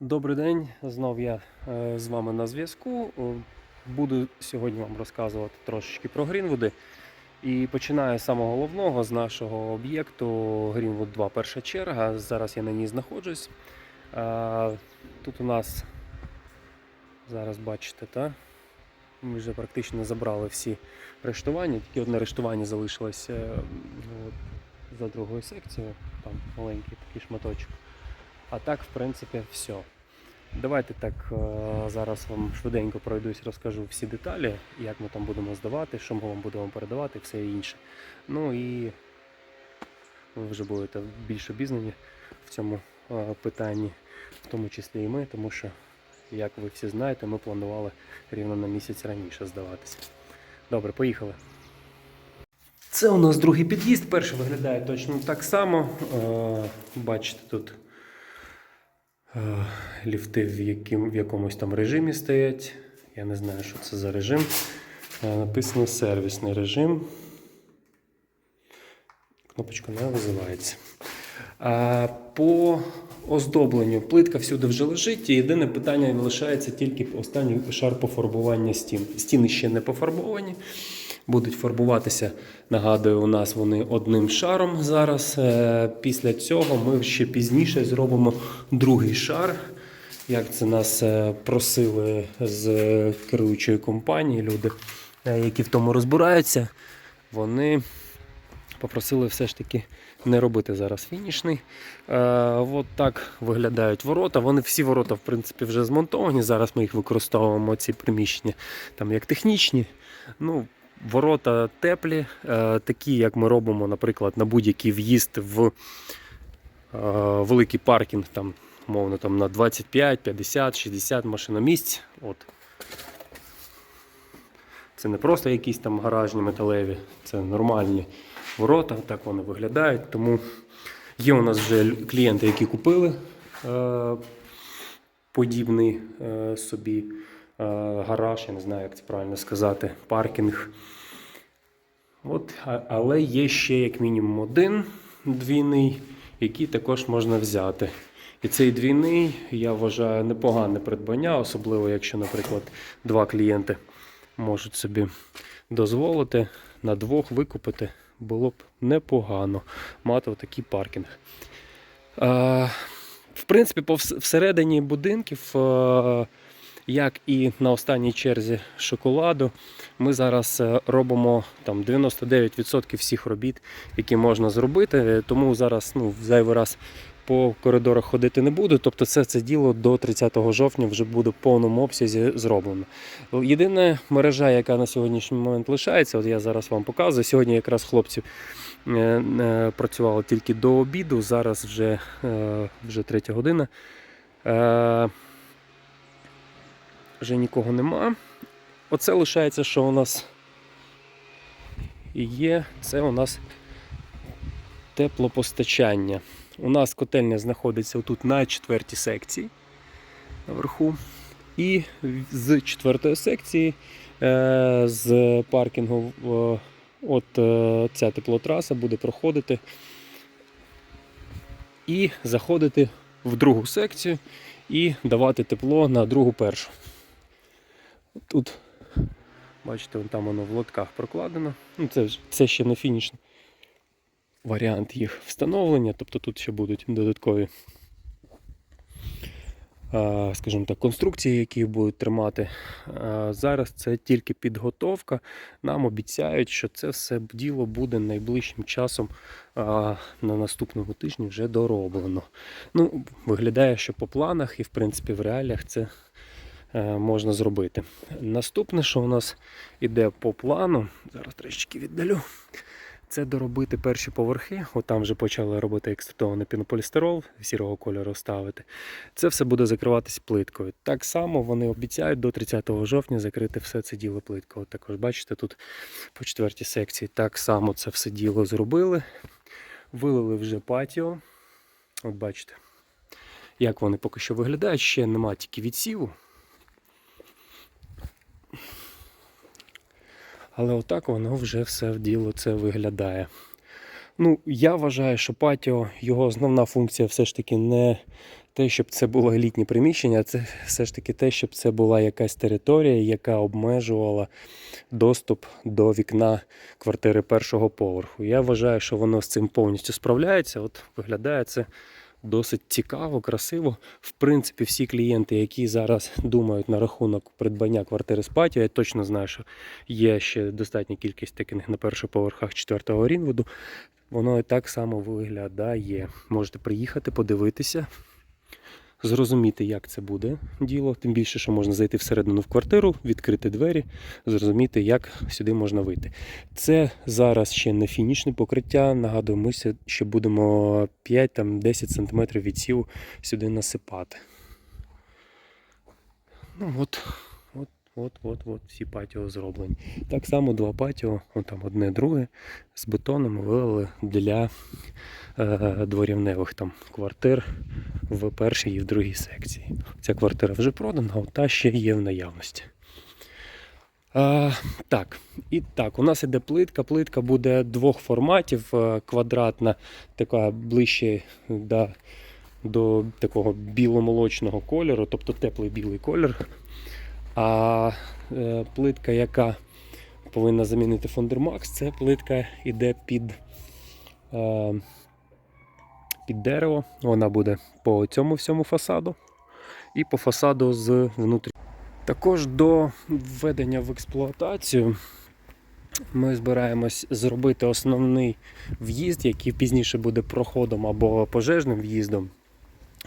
Добрий день, знов я е, з вами на зв'язку. Буду сьогодні вам розказувати трошечки про Грінвуди. І починаю з самого головного з нашого об'єкту Грінвуд 2 перша черга. Зараз я на ній знаходжусь. Е, Тут у нас зараз бачите, та? ми вже практично забрали всі рештування, тільки одне рештування залишилось е, от, за другою секцією, там маленький такий шматочок. А так, в принципі, все. Давайте так е, зараз вам швиденько пройдусь, розкажу всі деталі, як ми там будемо здавати, що ми вам будемо передавати, все інше. Ну і ви вже будете більш обізнані в цьому е, питанні, в тому числі і ми, тому що, як ви всі знаєте, ми планували рівно на місяць раніше здаватися. Добре, поїхали. Це у нас другий під'їзд. Перший виглядає точно так само. Е, Бачите, тут ліфти в, яким, в якомусь там режимі стоять. Я не знаю, що це за режим. Е, Написано сервісний режим. Кнопочка не визивається. А по оздобленню плитка всюди вже лежить. І єдине питання лишається тільки останній шар пофарбування стін. Стіни ще не пофарбовані. Будуть фарбуватися, нагадую, у нас вони одним шаром зараз. Е, Після цього ми ще пізніше зробимо другий шар. Як це нас е, просили з керуючої компанії, люди, е, які в тому розбираються, вони попросили все ж таки не робити зараз фінішний. Е, от так виглядають ворота. Вони всі ворота, в принципі, вже змонтовані. Зараз ми їх використовуємо, ці приміщення, там як технічні. Ну, Ворота теплі, е, такі, як ми робимо, наприклад, на будь-який в'їзд в е, великий паркінг, там, мовно, там, на 25, 50, 60 машиномісць. От. Це не просто якісь там гаражні металеві, це нормальні ворота, так вони виглядають. Тому є у нас вже клієнти, які купили е, подібний собі гараж, я не знаю, як це правильно сказати, паркінг. От, але є ще як мінімум один двійний, який також можна взяти. І цей двійний, я вважаю, непогане придбання, особливо якщо, наприклад, два клієнти можуть собі дозволити на двох викупити, було б непогано мати такий паркінг. Е, в принципі, всередині будинків, е, як і на останній черзі шоколаду, ми зараз е, робимо там 99% всіх робіт, які можна зробити. Тому зараз ну, зайвий раз по коридорах ходити не буду. Тобто, все це діло до 30 жовтня вже буде в повному обсязі зроблено. Єдина мережа, яка на сьогоднішній момент лишається, от я зараз вам показую. Сьогодні якраз хлопці е, е, працювали тільки до обіду, зараз вже, вже третя година. Вже нікого нема. Оце лишається, що у нас є. Це у нас теплопостачання. У нас котельня знаходиться тут на четвертій секції наверху. І з четвертої секції е, з паркінгу е, от е, ця теплотраса буде проходити і заходити в другу секцію і давати тепло на другу першу. Тут, бачите, вон там воно в лотках прокладено. Ну, це, це ще не фінішний варіант їх встановлення, тобто тут ще будуть додаткові, скажімо так, конструкції, які будуть тримати. Зараз це тільки підготовка. Нам обіцяють, що це все діло буде найближчим часом на наступному тижні вже дороблено. Ну, виглядає, що по планах і в принципі в реаліях це можна зробити. Наступне, що у нас іде по плану, зараз трішки віддалю. Це доробити перші поверхи. От там вже почали робити екструктований пінополістирол сірого кольору ставити. Це все буде закриватися плиткою. Так само вони обіцяють до 30 жовтня закрити все це діло плиткою. От також бачите, тут по четвертій секції так само це все діло зробили. Вилили вже патіо. От бачите, як вони поки що виглядають. Ще нема тільки відсіву. Але отак воно вже все в діло це виглядає. Ну, я вважаю, що патіо, його основна функція все ж таки не те, щоб це було елітні приміщення, а це все ж таки те, щоб це була якась територія, яка обмежувала доступ до вікна квартири першого поверху. Я вважаю, що воно з цим повністю справляється. От виглядає це досить цікаво, красиво. В принципі, всі клієнти, які зараз думають на рахунок придбання квартири з патіо, я точно знаю, що є ще достатня кількість таких на перших поверхах четвертого Рінвуду. Воно і так само виглядає. Можете приїхати, подивитися, зрозуміти, як це буде діло. Тим більше, що можна зайти всередину в квартиру, відкрити двері, зрозуміти, як сюди можна вийти. Це зараз ще не фінішне покриття. Нагадую, ми ще будемо 5-10 см відсів сюди насипати. Ну от, от, от, от, от всі патіо зроблені. Так само два патіо, от там одне друге, з бетоном вивели для е, дворівневих там квартир в першій і в другій секції. Ця квартира вже продана, а та ще є в наявності. А, так, і так, у нас іде плитка. Плитка буде двох форматів: е, квадратна, така ближче до, до такого біломолочного кольору, тобто теплий білий колір. А е, плитка, яка повинна замінити Фондермакс, це плитка йде під, е, під дерево. Вона буде по цьому всьому фасаду і по фасаду з внутрі. Також до введення в експлуатацію ми збираємось зробити основний в'їзд, який пізніше буде проходом або пожежним в'їздом.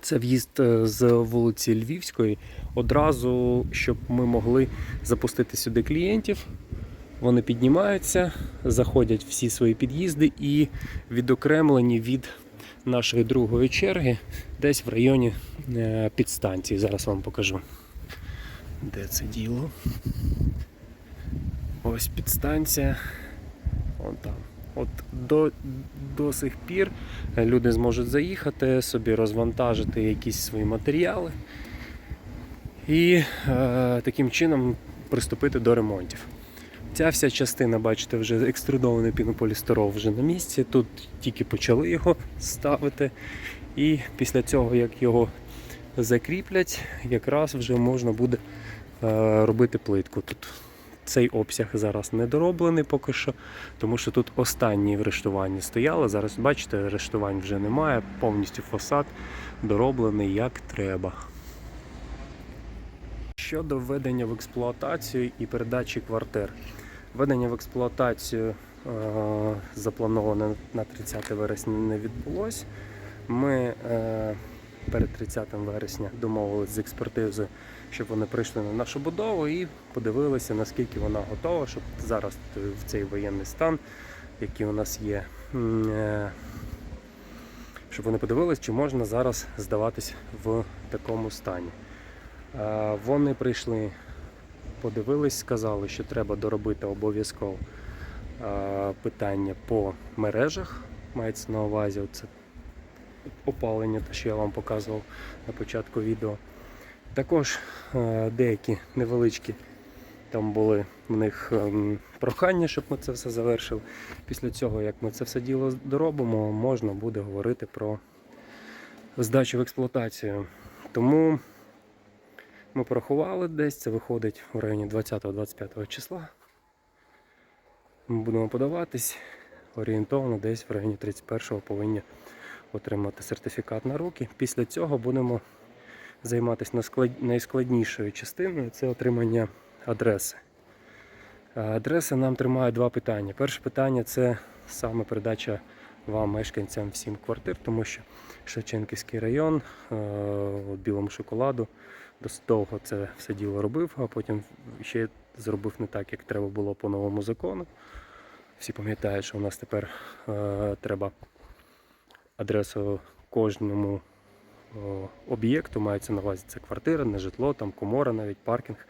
Це в'їзд е, з вулиці Львівської. Одразу, щоб ми могли запустити сюди клієнтів. Вони піднімаються, заходять всі свої під'їзди і відокремлені від нашої другої черги, десь в районі е, підстанції. Зараз вам покажу. Де це діло? Ось підстанція. Вон там. От до, до сих пір люди зможуть заїхати, собі розвантажити якісь свої матеріали і е, таким чином приступити до ремонтів. Ця вся частина, бачите, вже екструдований пінополістирол вже на місці. Тут тільки почали його ставити. І після цього, як його закріплять, якраз вже можна буде е, робити плитку. Тут цей обсяг зараз не дороблений поки що, тому що тут останні в стояли. Зараз бачите, рештувань вже немає, повністю фасад дороблений як треба. Щодо введення в експлуатацію і передачі квартир. Введення в експлуатацію е, заплановане на 30 вересня не відбулось. Ми е, перед 30 вересня домовились з експертизою, щоб вони прийшли на нашу будову і подивилися, наскільки вона готова, щоб зараз в цей воєнний стан, який у нас є, е, щоб вони подивились, чи можна зараз здаватись в такому стані. Е, Вони прийшли, подивились, сказали, що треба доробити обов'язково е, питання по мережах. Мається на увазі це опалення, те, що я вам показував на початку відео. Також е, деякі невеличкі там були в них ем, прохання, щоб ми це все завершили. Після цього, як ми це все діло доробимо, можна буде говорити про здачу в експлуатацію. Тому ми порахували десь, це виходить в районі 20-25 числа. Ми будемо подаватись орієнтовно десь в районі 31-го повинні отримати сертифікат на руки. Після цього будемо займатися найскладнішою частиною це отримання адреси. А Адреси нам тримають два питання. Перше питання це саме передача вам, мешканцям всім квартир, тому що Шевченківський район е, білому шоколаду досить довго це все діло робив, а потім ще зробив не так, як треба було по новому закону. Всі пам'ятають, що у нас тепер е, треба адресу кожному об'єкту, мається на увазі це квартира, не житло, там комора, навіть паркінг.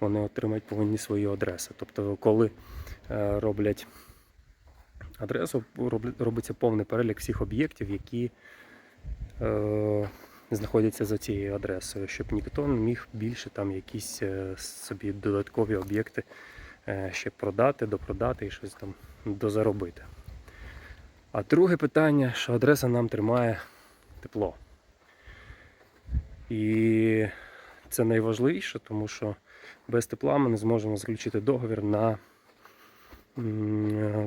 Вони отримають повинні свої адреси. Тобто, коли е, роблять адресу, робиться повний перелік всіх об'єктів, які е, знаходяться за цією адресою, щоб ніхто не міг більше там якісь е, собі додаткові об'єкти е, ще продати, допродати і щось там дозаробити. А друге питання, що адреса нам тримає тепло. І це найважливіше, тому що без тепла ми не зможемо заключити договір на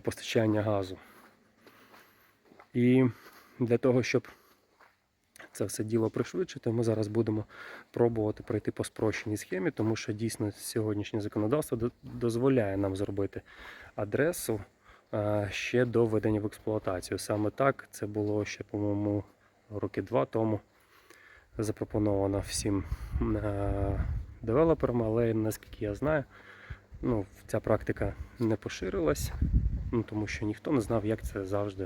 постачання газу. І для того, щоб це все діло пришвидшити, ми зараз будемо пробувати пройти по спрощеній схемі, тому що дійсно сьогоднішнє законодавство дозволяє нам зробити адресу е, ще до введення в експлуатацію. Саме так це було ще, по-моєму, роки два тому запропоновано всім е, девелоперам, але наскільки я знаю, ну, ця практика не поширилась, ну, тому що ніхто не знав, як це завжди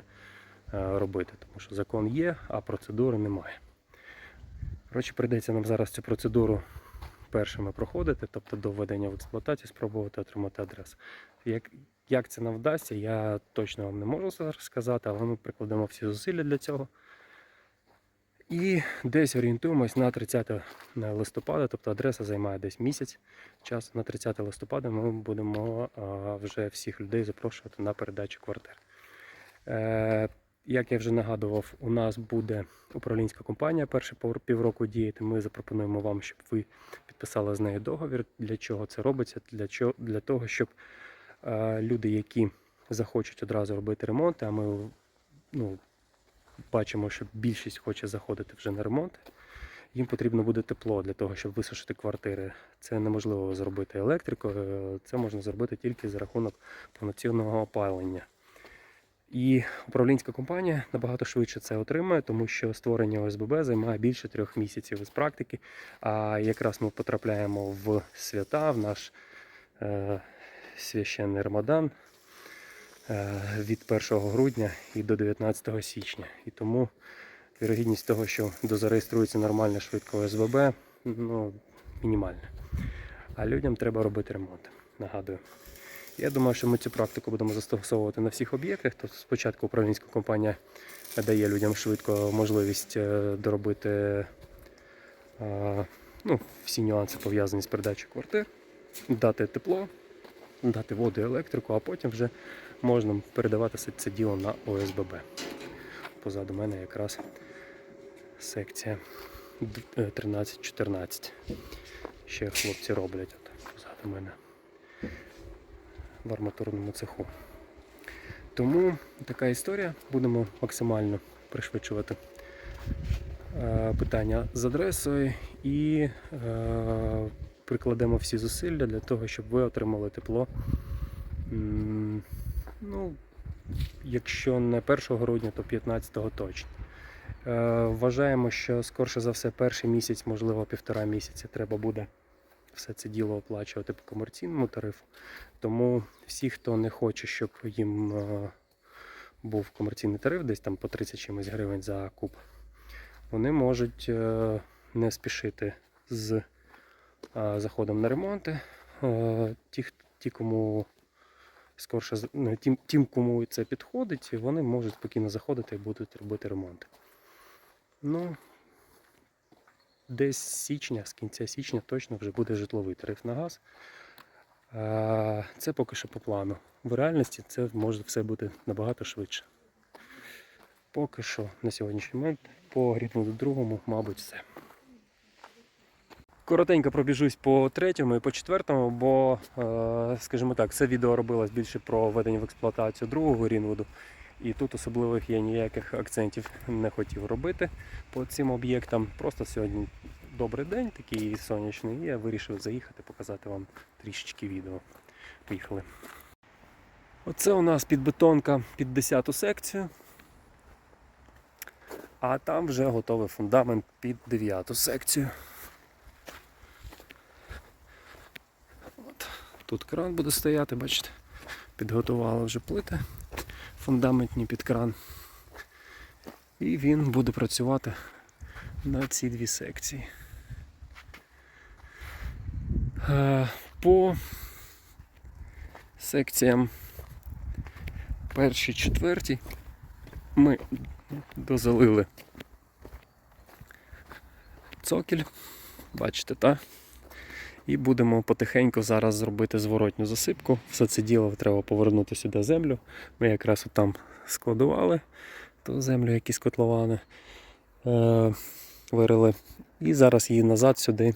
е, робити, тому що закон є, а процедури немає. Коротше, прийдеться нам зараз цю процедуру першими проходити, тобто до введення в експлуатацію, спробувати отримати адресу. Як, як це нам вдасться, я точно вам не можу зараз сказати, але ми прикладемо всі зусилля для цього. І десь орієнтуємось на 30 листопада, тобто адреса займає десь місяць часу. На 30 листопада ми будемо вже всіх людей запрошувати на передачу квартир. Е, як я вже нагадував, у нас буде управлінська компанія перші пов- півроку діяти. Ми запропонуємо вам, щоб ви підписали з нею договір. Для чого це робиться? Для, чого? Для того, щоб е, люди, які захочуть одразу робити ремонт, а ми ну, бачимо, що більшість хоче заходити вже на ремонт. Їм потрібно буде тепло для того, щоб висушити квартири. Це неможливо зробити електрикою, це можна зробити тільки за рахунок повноцінного опалення. І управлінська компанія набагато швидше це отримає, тому що створення ОСББ займає більше трьох місяців із практики. А якраз ми потрапляємо в свята, в наш е, священний Рамадан від 1 грудня і до 19 січня. І тому вірогідність того, що дозареєструється нормально швидко ОСББ, ну, мінімальна. А людям треба робити ремонт. Нагадую. Я думаю, що ми цю практику будемо застосовувати на всіх об'єктах. Тобто спочатку управлінська компанія дає людям швидко можливість е, доробити е, ну, всі нюанси пов'язані з передачею квартир, дати тепло, дати воду і електрику, а потім вже можна передавати це діло на ОСББ. Позаду мене якраз секція д- е, 13-14. Ще хлопці роблять от позаду мене в арматурному цеху. Тому така історія. Будемо максимально пришвидшувати е, питання з адресою і е, прикладемо всі зусилля для того, щоб ви отримали тепло. Ну, якщо не 1 грудня, то 15-го точно. Е, Вважаємо, що скорше за все перший місяць, можливо, півтора місяця треба буде все це діло оплачувати по комерційному тарифу. Тому всі, хто не хоче, щоб їм е, був комерційний тариф, десь там по 30 чимось гривень за куб, вони можуть е, не спішити з е, заходом на ремонти. Е, Ті, ті кому скорше ну, тим, кому це підходить, вони можуть спокійно заходити і будуть робити ремонти. Ну, десь з січня, з кінця січня точно вже буде житловий тариф на газ. Е, Це поки що по плану. В реальності це може все бути набагато швидше. Поки що на сьогоднішній момент по грібну другому, мабуть, все. Коротенько пробіжусь по третьому і по четвертому, бо, е, скажімо так, це відео робилось більше про введення в експлуатацію другого Рінвуду. І тут особливих я ніяких акцентів не хотів робити по цим об'єктам. Просто сьогодні добрий день, такий сонячний, і я вирішив заїхати, показати вам трішечки відео. Поїхали. Оце у нас підбетонка під 10 секцію. А там вже готовий фундамент під 9 секцію. От. Тут кран буде стояти, бачите. Підготували вже плити фундаментні під кран. І він буде працювати на ці дві секції. Е, По секціям першій, четвертій ми дозалили цокіль, бачите, так? І будемо потихеньку зараз зробити зворотню засипку. Все це діло треба повернути сюди землю. Ми якраз там складували ту землю, якісь котловани. Е, вирили. І зараз її назад сюди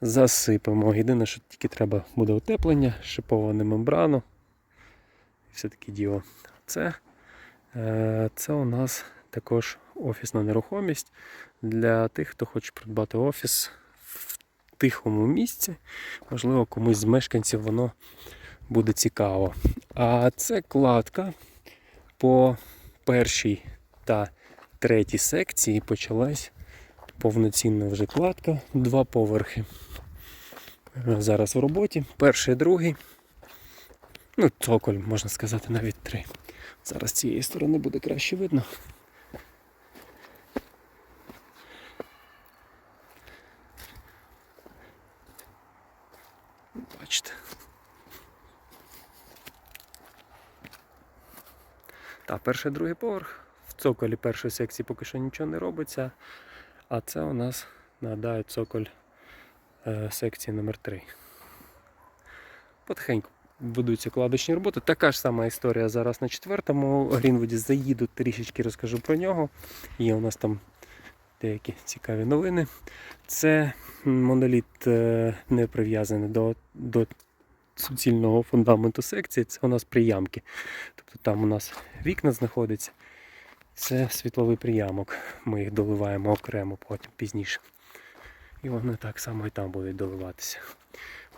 засипемо. Єдине, що тільки треба буде утеплення, шиповане мембрану. Все таке діло. Це, е, це у нас також офісна нерухомість для тих, хто хоче придбати офіс тихому місці. Можливо, комусь з мешканців воно буде цікаво. А це кладка по першій та третій секції почалась повноцінна вже кладка, два поверхи. Зараз в роботі. Перший, другий. Ну, цоколь, можна сказати, навіть три. Зараз з цієї сторони буде краще видно. Бачите. Та, перший, другий поверх. В цоколі першої секції поки що нічого не робиться. А це у нас, нагадаю, цоколь е, секції номер 3 Потихеньку будуться кладочні роботи. Така ж сама історія зараз на четвертому Грінвуді. Заїду трішечки розкажу про нього. Є у нас там деякі цікаві новини. Це моноліт е, не прив'язаний до, до суцільного фундаменту секції. Це у нас приямки. Тобто там у нас вікна знаходяться. Це світловий приямок. Ми їх доливаємо окремо потім пізніше. І вони так само і там будуть доливатися.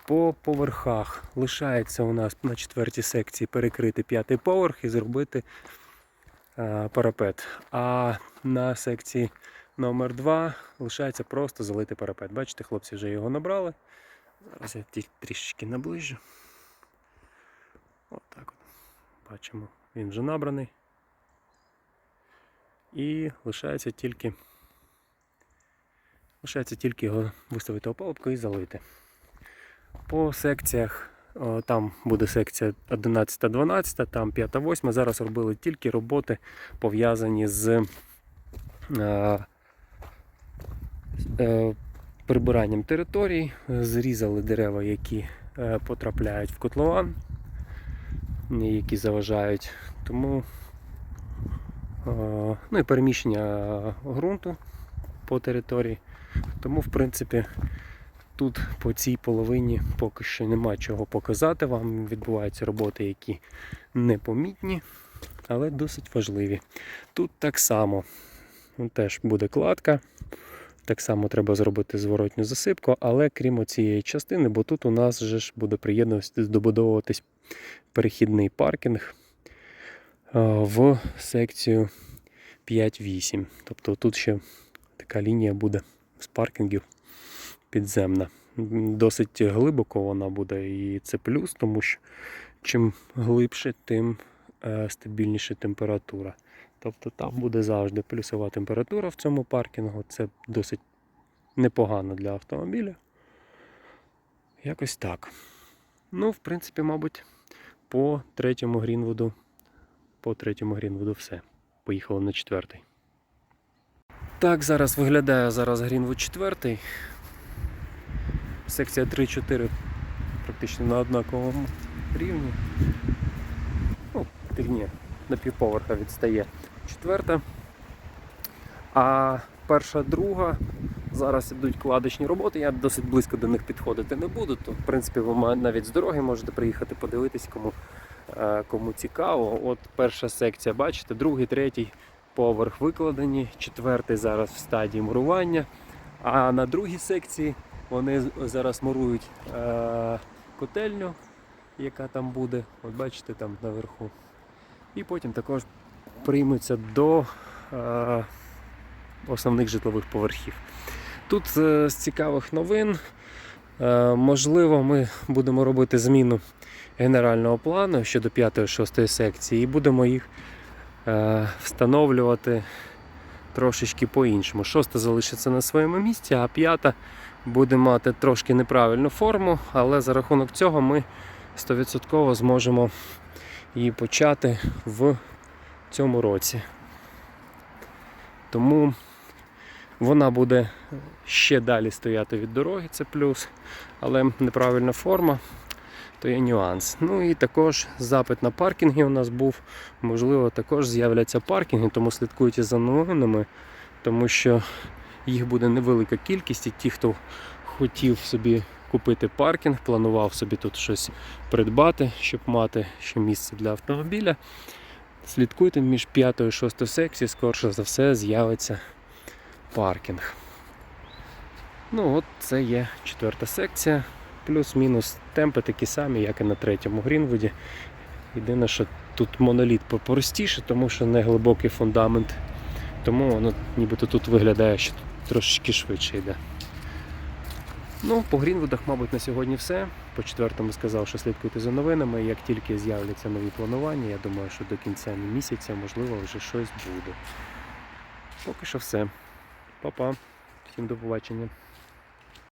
По поверхах лишається у нас на четвертій секції перекрити п'ятий поверх і зробити е, парапет. А на секції номер 2 лишається просто залити парапет. Бачите, хлопці вже його набрали. Зараз я трішечки наближу. Отак от. Бачимо, він вже набраний. І лишається тільки, лишається тільки його виставити опалубку і залити. По секціях, там буде секція 11-12, там 5-8. Зараз робили тільки роботи пов'язані з е, е, прибиранням територій, зрізали дерева, які е, потрапляють в котлован, які заважають. Тому Е, ну і переміщення ґрунту по території. Тому, в принципі, тут по цій половині поки що нема чого показати вам. Відбуваються роботи, які непомітні, але досить важливі. Тут так само теж буде кладка. Так само треба зробити зворотню засипку, але крім цієї частини, бо тут у нас же ж буде приєднуватись, добудовуватись перехідний паркінг е, в секцію 5-8. Тобто тут ще така лінія буде з паркінгів підземна. Досить глибоко вона буде, і це плюс, тому що чим глибше, тим е, стабільніша температура. Тобто там буде завжди плюсова температура в цьому паркінгу. Це досить непогано для автомобіля. Якось так. Ну, в принципі, мабуть, по третьому Грінвуду по третьому Грінвуду все. Поїхали на четвертий. Так, зараз виглядає зараз Грінвуд четвертий. Секція 3-4 практично на однаковому рівні. Ну, ні, на півповерха відстає четверта. А перша, друга. Зараз ідуть кладочні роботи, я досить близько до них підходити не буду, то в принципі ви навіть з дороги можете приїхати подивитись, кому, е, кому цікаво. От перша секція, бачите, другий, третій поверх викладені, четвертий зараз в стадії мурування. А на другій секції вони зараз мурують е, котельню, яка там буде. От бачите, там наверху. І потім також приймуться до е, основних житлових поверхів. Тут е, з цікавих новин. Е, можливо, ми будемо робити зміну генерального плану щодо 5-6 секції і будемо їх е, встановлювати трошечки по-іншому. Шоста залишиться на своєму місці, а п'ята буде мати трошки неправильну форму, але за рахунок цього ми 100% зможемо її почати в цьому році. Тому вона буде ще далі стояти від дороги, це плюс, але неправильна форма, то є нюанс. Ну і також запит на паркінги у нас був. Можливо, також з'являться паркінги, тому слідкуйте за новинами, тому що Їх буде невелика кількість, і ті, хто хотів собі купити паркінг, планував собі тут щось придбати, щоб мати ще місце для автомобіля. Слідкуйте між 5 і 6 секцією, скорше за все, з'явиться паркінг. Ну, от це є четверта секція. Плюс-мінус темпи такі самі, як і на третьому Грінвуді. Єдине, що тут моноліт попростіше, тому що не глибокий фундамент. Тому воно нібито тут виглядає, що трошечки швидше йде. Ну, по Грінвудах, мабуть, на сьогодні все. По четвертому сказав, що слідкуйте за новинами. Як тільки з'являться нові планування, я думаю, що до кінця місяця, можливо, вже щось буде. Поки що все. Па-па. Всім до побачення.